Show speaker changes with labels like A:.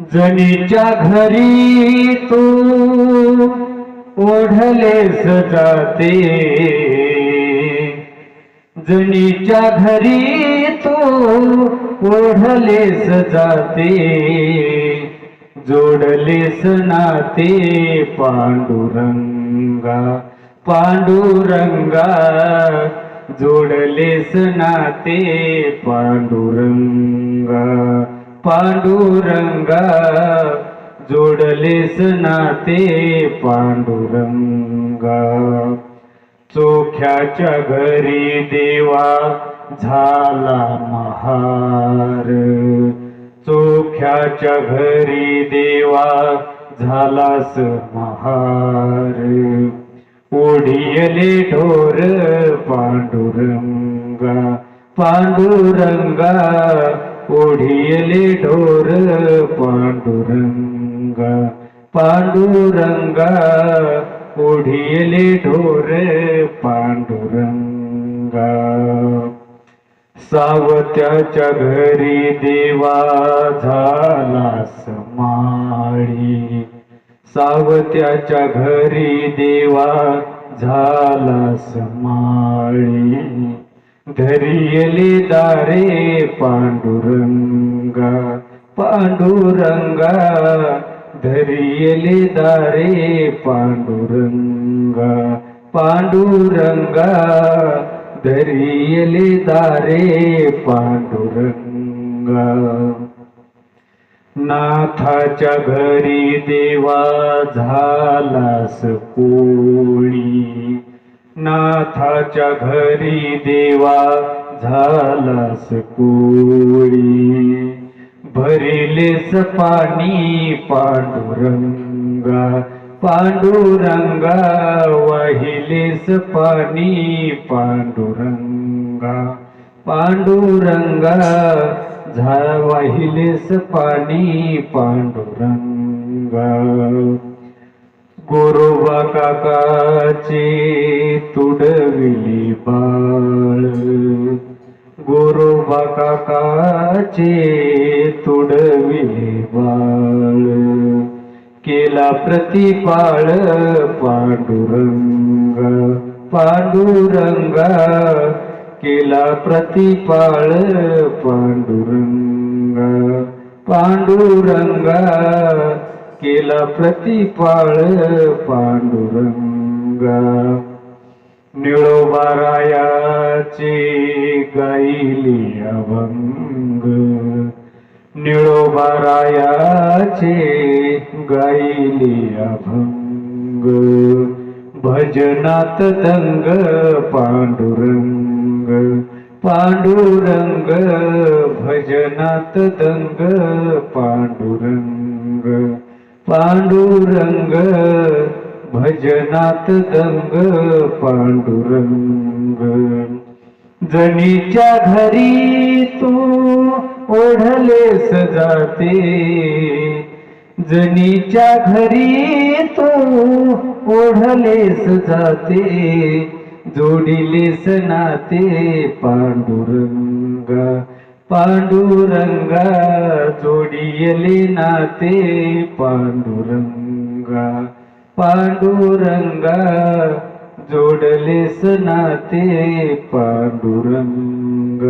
A: जणीच्या घरी तू ओढलेस जाते. जनीच्या घरी तू ओढलेस जाते. जोडलेस नाते पांडुरंगा पांडुरंगा. जोडलेस नाते पांडुरंगा. पांडुरंगा जोडले नाते पांडुरंगा. चोख्याच्या घरी देवा झाला महार. चोख्याच्या घरी देवा झालास महार. ओढियले ढोर पांडुरंगा. पांडुरंगा ओढियले ढोर पांडुरंगा पांडुरंगा ओढियले ढोर पांडुरंगा. सावत्याच्या घरी देवा झालास माळी. सावत्याच्या घरी देवा झालास माळी. धरियले दारे पांडुरंगा पांडुरंगा धरियले दारे पांडुरंगा पांडुरंगा धरियले दारे पांडुरंगा नाथाच्या घरी देवा झालास कोळी नाथाच्या घरी देवा झालास कोळी. भरिलेस पाणी पांडुरंगा पांडुरंगा वाहिलेस पाणी पांडुरंगा पांडुरंगा झा वाहिलेस पाणी पांडुरंगा. गोरोबा काकाचे काकाचे तुडवी बाळ. केला प्रतिपाळ पांडुरंग पांडुरंगा. केला प्रतिपाळ पांडुरंग पांडुरंगा. केला प्रतिपाळ पांडुरंगा. निळोबारायाची गाईली अभंग निळोबारायाचे गाईली अभंग. भजनात दंग पांडुरंग. पांडुरंग भजनात दंग पांडुरंग. पांडुरंग भजनात दंग पांडुरंग. जणीच्या घरी तू ओढलेस जाते. जणीच्या घरी तू ओढलेस जाते. जोडिलेस नाते पांडुरंगा पांडुरंगा जोडियले नाते पांडुरंगा पांडुरंगा. जोडलेस नाते पांडुरंग.